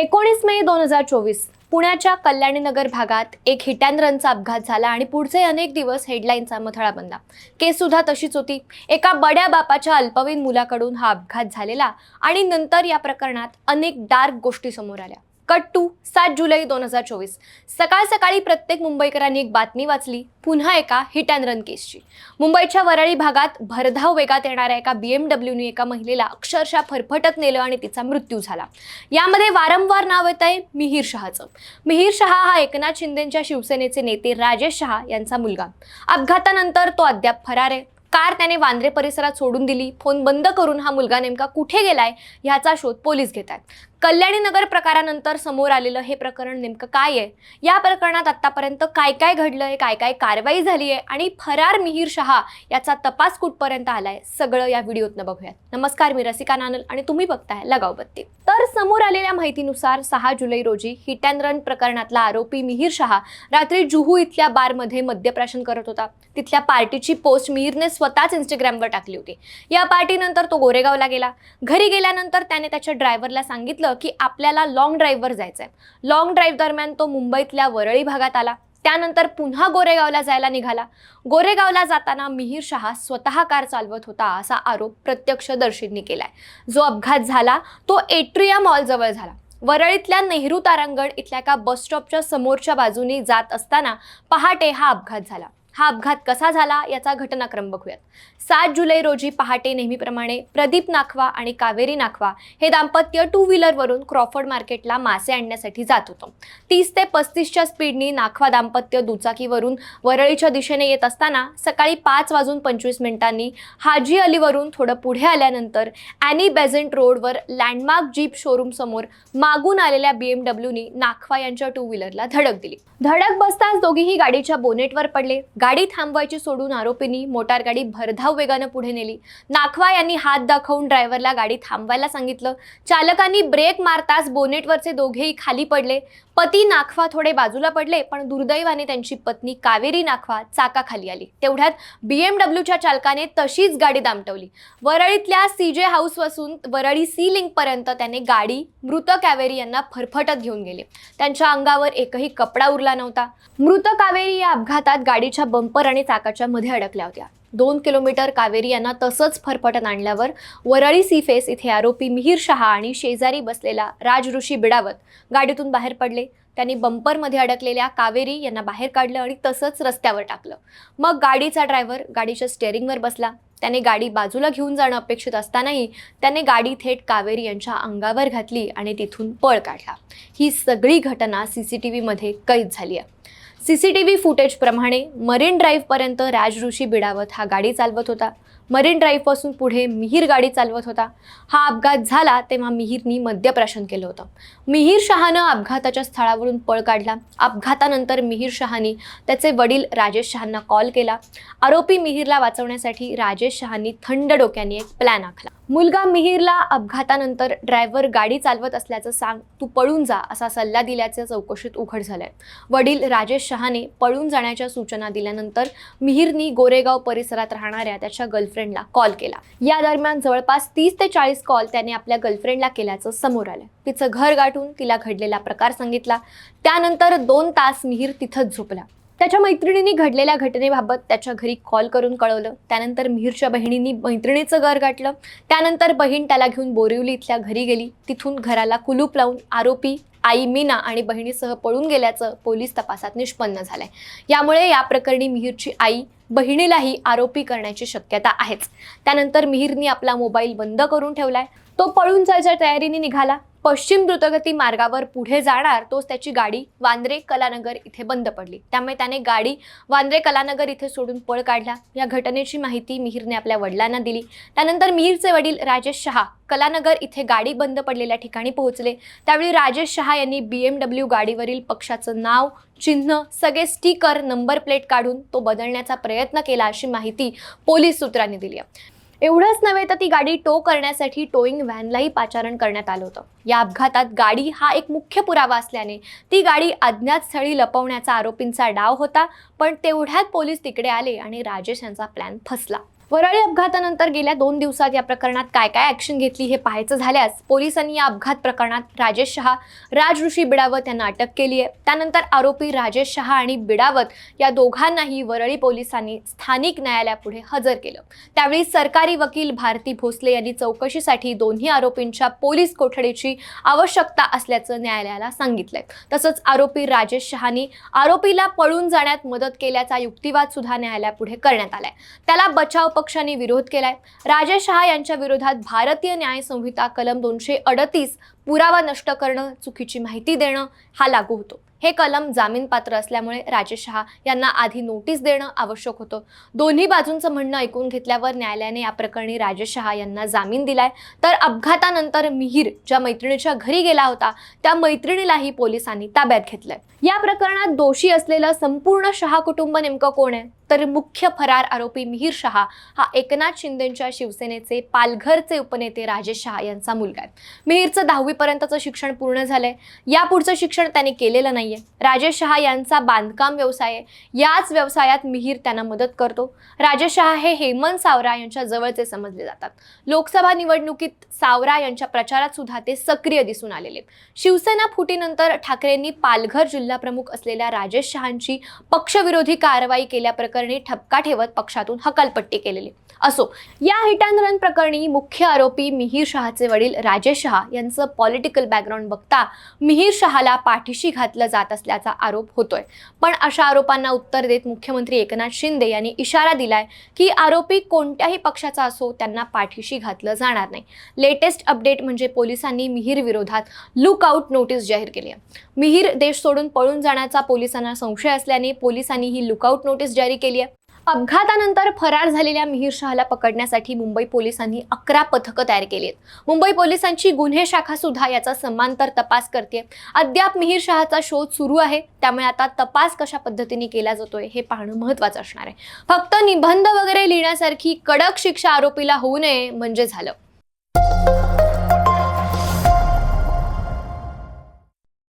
एकोणीस मे दोन हजार चोवीस पुण्याच्या कल्याणीनगर भागात एक हिटॅनरनचा रनचा अपघात झाला आणि पुढचे अनेक दिवस हेडलाईनचा मथळा बनला. केस सुद्धा तशीच होती. एका बड्या बापाच्या अल्पवयीन मुलाकडून हा अपघात झालेला आणि नंतर या प्रकरणात अनेक डार्क गोष्टी समोर आल्या. कट टू सात जुलै दोन हजार चोवीस. सकाळ सकाळी प्रत्येक मुंबईकरांनी एक बातमी वाचली पुन्हा एका हिट अँड रन केसची मुंबईच्या वरळी भागात भरधाव वेगात येणाऱ्या एका बी एम एका महिलेला अक्षरशः फरफटत नेलं आणि तिचा मृत्यू झाला. यामध्ये वारंवार नाव येत आहे मिहीर शहाचं. मिहीर शहा हा एकनाथ शिंदेच्या शिवसेनेचे नेते राजेश शहा यांचा मुलगा. अपघातानंतर तो अद्याप फरार आहे. कार त्याने वांद्रे परिसरात सोडून दिली. फोन बंद करून हा मुलगा नेमका कुठे गेलाय ह्याचा शोध पोलीस घेत आहेत. कल्याणी नगर प्रकारानंतर समोर आलेलं हे प्रकरण नेमकं काय आहे? या प्रकरणात आत्तापर्यंत काय काय घडलं आहे काय काय कारवाई झाली आहे आणि फरार मिहीर शहा याचा तपास कुठपर्यंत आलाय? सगळं या व्हिडिओतनं बघूयात. नमस्कार मी रसिका नानल आणि तुम्ही बघताय लगाव बत्ती. तर समोर आलेल्या माहितीनुसार सहा जुलै रोजी हिट अँड रन प्रकरणातला आरोपी मिहीर शहा रात्री जुहू इथल्या बारमध्ये मद्यप्राशन करत होता. तिथल्या पार्टीची पोस्ट मिहीरने स्वतःच इंस्टाग्रामवर टाकली होती. या पार्टीनंतर तो गोरेगावला गेला. घरी गेल्यानंतर त्याने त्याच्या ड्रायव्हरला सांगितलं की आपल्याला लॉंग ड्राईव्हवर जायचं आहे लॉंग ड्राईव्ह दरम्यान तो मुंबईतल्या वरळी भागात आला. त्यानंतर पुन्हा गोरेगावला जायला निघाला. गोरेगावला जाताना मिहीर शहा स्वतः कार चालवत होता असा आरोप प्रत्यक्षदर्शींनी केलाय. जो अपघात झाला तो एट्रिया मॉलजवळ झाला. वरळीतल्या नेहरू तारांगण इथल्या एका बस स्टॉपच्या समोरच्या बाजूने जात असताना पहाटे हा अपघात झाला. हा अपघात कसा झाला याचा घटनाक्रम बघूयात. सात जुलै रोजी पहाटे नेहमीप्रमाणे प्रदीप नाखवा आणि कावेरी नाखवा हे दाम्पत्य टू व्हीलरवरून क्रॉफर्ड मार्केटला मासे आणण्यासाठी जात होतं. तीस ते पस्तीसच्या स्पीडनी नाखवा दाम्पत्य दुचाकीवरून वरळीच्या दिशेने येत असताना सकाळी पाच वाजून पंचवीस मिनिटांनी हाजी अलीवरून थोडं पुढे आल्यानंतर ॲनी बेझंट रोडवर लँडमार्क जीप शोरूम समोर मागून आलेल्या बी एम डब्ल्यूनी नाखवा यांच्या टू व्हीलरला धडक दिली. धडक बसताच दोघीही गाडीच्या बोनेटवर पडले. गाडी थांबवायची सोडून आरोपींनी मोटार गाडी भरधाव वेगानं पुढे नेली. नाखवा यांनी हात दाखवून ड्रायव्हरला गाडी थांबवायला सांगितलं. चालकांनी ब्रेक मारताच बोनेटवरचे दोघेही खाली पडले. पती नाखवा थोडे बाजूला पडले पण दुर्दैवाने त्यांची पत्नी कावेरी नाखवा चाकाखाली आली. तेवढ्यात बी एम डब्ल्यूच्या चालकाने तशीच गाडी दामटवली. वरळीतल्या सी जे हाऊसपासून वरळी सी लिंकपर्यंत त्याने गाडी मृत कावेरी यांना फरफटत घेऊन गेले. त्यांच्या अंगावर एकही कपडा उरला नव्हता. मृत कावेरी या अपघातात गाडीच्या बंपर आणि चाकाच्या मध्ये अडकल्या होत्या. दोन किलोमीटर कावेरी यांना तसंच फरफटत आणल्यावर वरळी सीफेस इथे आरोपी मिहीर शहा आणि शेजारी बसलेला राज ऋषी बिडावत गाडीतून बाहेर पडले. त्यांनी बंपरमध्ये अडकलेल्या कावेरी यांना बाहेर काढलं आणि तसंच रस्त्यावर टाकलं. मग गाडीचा ड्रायव्हर गाडीच्या स्टेअरिंगवर बसला. त्याने गाडी बाजूला घेऊन जाणं अपेक्षित असतानाही त्याने गाडी थेट कावेरी यांच्या अंगावर घातली आणि तिथून पळ काढला. ही सगळी घटना सी सी टी व्हीमध्ये कैद झाली आहे. सी सी टी व्ही फुटेजप्रमाणे मरीन ड्राईव्हपर्यंत राज ऋषी बिडावत हा गाडी चालवत होता. मरीन ड्राईव्हपासून पुढे मिहीर गाडी चालवत होता. हा अपघात झाला तेव्हा मिहीरनी मद्यप्राशन केलं होतं. मिहीर शहानं अपघाताच्या स्थळावरून पळ काढला. अपघातानंतर मिहीर शहानी त्याचे वडील राजेश शहांना कॉल केला. आरोपी मिहीरला वाचवण्यासाठी राजेश शहांनी थंड डोक्याने एक प्लॅन आखला. मुलगा मिहीरला अपघातानंतर ड्रायव्हर गाडी चालवत असल्याचं सांग तू पळून जा असा सल्ला दिल्याचं चौकशीत उघड झालंय. वडील राजेश शहाने पळून जाण्याच्या सूचना दिल्यानंतर मिहीरनी गोरेगाव परिसरात राहणाऱ्या त्याच्या गर्लफ्रेंडला कॉल केला. या दरम्यान जवळपास तीस ते चाळीस कॉल त्याने आपल्या गर्लफ्रेंडला केल्याचं समोर आलं. तिचं घर गाठून तिला घडलेला प्रकार सांगितला. त्यानंतर दोन तास मिहीर तिथंच झोपला. त्याच्या मैत्रिणींनी घडलेल्या घटनेबाबत त्याच्या घरी कॉल करून कळवलं. त्यानंतर मिहीरच्या बहिणींनी मैत्रिणीचं घर गाठलं. त्यानंतर बहीण त्याला घेऊन बोरिवली इथल्या घरी गेली. तिथून घराला कुलूप लावून आरोपी आई मीना आणि बहिणीसह पळून गेल्याचं पोलीस तपासात निष्पन्न झालंय. यामुळे या प्रकरणी मिहीरची आई बहिणीलाही आरोपी करण्याची शक्यता आहेच. त्यानंतर मिहीरनी आपला मोबाईल बंद करून ठेवलाय. तो पळून जायच्या तयारीने निघाला. पश्चिम द्रुतगती मार्गावर पुढे जाणार तोच त्याची गाडी वांद्रे कलानगर इथे बंद पडली. त्यामुळे त्याने गाडी वांद्रे कलानगर इथे सोडून पळ काढला. या घटनेची माहिती मिहीरने आपल्या वडिलांना दिली. त्यानंतर मिहीरचे वडील राजेश शहा कलानगर इथे गाडी बंद पडलेल्या ठिकाणी पोहोचले. त्यावेळी राजेश शहा यांनी बी एम डब्ल्यू गाडीवरील पक्षाचं नाव चिन्ह सगळे स्टिकर नंबर प्लेट काढून तो बदलण्याचा प्रयत्न केला अशी माहिती पोलीस सूत्रांनी दिली आहे. एवढंच नव्हे तर ती गाडी टो करण्यासाठी टोईंग व्हॅनलाही पाचारण करण्यात आलं होतं. या अपघातात गाडी हा एक मुख्य पुरावा असल्याने ती गाडी अज्ञात स्थळी लपवण्याचा आरोपींचा डाव होता पण तेवढ्यात पोलीस तिकडे आले आणि राजेश यांचा प्लॅन फसला. वरळी अपघातानंतर गेल्या दोन दिवसात या प्रकरणात काय काय ऍक्शन घेतली हे पाहायचं झाल्यास पोलिसांनी या अपघात प्रकरणात राजेश शहा राज ऋषी बिडावत यांना अटक केली आहे. त्यानंतर आरोपी राजेश शहा आणि बिडावत या दोघांनाही वरळी पोलिसांनी स्थानिक न्यायालयापुढे हजर केलं. त्यावेळी सरकारी वकील भारती भोसले यांनी चौकशीसाठी दोन्ही आरोपींच्या पोलीस कोठडीची आवश्यकता असल्याचं न्यायालयाला सांगितलंय. तसंच आरोपी राजेश शहानी आरोपीला पळून जाण्यात मदत केल्याचा युक्तिवाद सुद्धा न्यायालयापुढे करण्यात आलाय. त्याला बचाव पक्षांनी विरोध केलाय. राजेश शहा यांच्या विरोधात भारतीय न्याय संहिता कलम दोनशे अडतीस पुरावा नष्ट करणं चुकीची माहिती देणं हा लागू होतो. हे कलम जामीनपात्र असल्यामुळे राजेश शहा यांना आधी नोटीस देणं आवश्यक होतं. दोन्ही बाजूंचं म्हणणं ऐकून घेतल्यावर न्यायालयाने या प्रकरणी राजेश शहा यांना जामीन दिलाय. तर अपघातानंतर मिहीर ज्या मैत्रिणीच्या घरी गेला होता त्या मैत्रिणीलाही पोलिसांनी ताब्यात घेतलंय. या प्रकरणात दोषी असलेलं संपूर्ण शहा कुटुंब नेमकं कोण आहे? तर मुख्य फरार आरोपी मिहीर शहा हा एकनाथ शिंदेच्या शिवसेनेचे पालघरचे उपनेते राजेश शहा यांचा मुलगा आहे. मिहीरचं दहावीपर्यंतचं शिक्षण पूर्ण झालंय. यापुढचं शिक्षण त्याने केलेलं नाहीये. राजेश शहा यांचा बांधकाम व्यवसाय आहे. याच व्यवसायात मिहीर त्यांना मदत करतो. राजेश शहा हे हेमंत सावरा यांच्या जवळचे समजले जातात. लोकसभा निवडणुकीत सावरा यांच्या प्रचारात सुद्धा ते सक्रिय दिसून आलेले शिवसेना फुटीनंतर ठाकरेंनी पालघर जिल्हा प्रमुख असलेल्या राजेश शहांची पक्षविरोधी कारवाई केल्याप्रकरणी ठपका ठेवत पक्षातून हकालपट्टी केलेली. असो या हिट अँड रन प्रकरणी मुख्य आरोपी मिहीर शहाचे वडील राजेश शहा यांचं पॉलिटिकल बॅकग्राऊंड बघता मिहीर शहाला पाठीशी घातलं जात असल्याचा आरोप होतोय. पण अशा आरोपांना उत्तर देत मुख्यमंत्री एकनाथ शिंदे यांनी इशारा दिलाय की आरोपी कोणत्याही पक्षाचा असो त्यांना पाठीशी घातलं जाणार नाही. लेटेस्ट अपडेट म्हणजे पोलिसांनी मिहीर विरोधात लुकआउट नोटीस जाहीर केली आहे. मिहीर देश सोडून पळून जाण्याचा पोलिसांना संशय असल्याने पोलिसांनी ही लुकआउट नोटीस जारी केली आहे. अपघातानंतर फरार झालेल्या मिहीर शहाला पकडण्यासाठी मुंबई पोलिसांनी अकरा पथकं तयार केली आहेत. मुंबई पोलिसांची गुन्हे शाखा सुद्धा याचा समांतर तपास करते. अद्याप मिहीर शहाचा शोध सुरू आहे. त्यामुळे आता तपास कशा पद्धतीने केला जातोय हे पाहणं महत्वाचं असणार आहे. फक्त निबंध वगैरे लिहिण्यासारखी कडक शिक्षा आरोपीला होऊ नये म्हणजे झालं.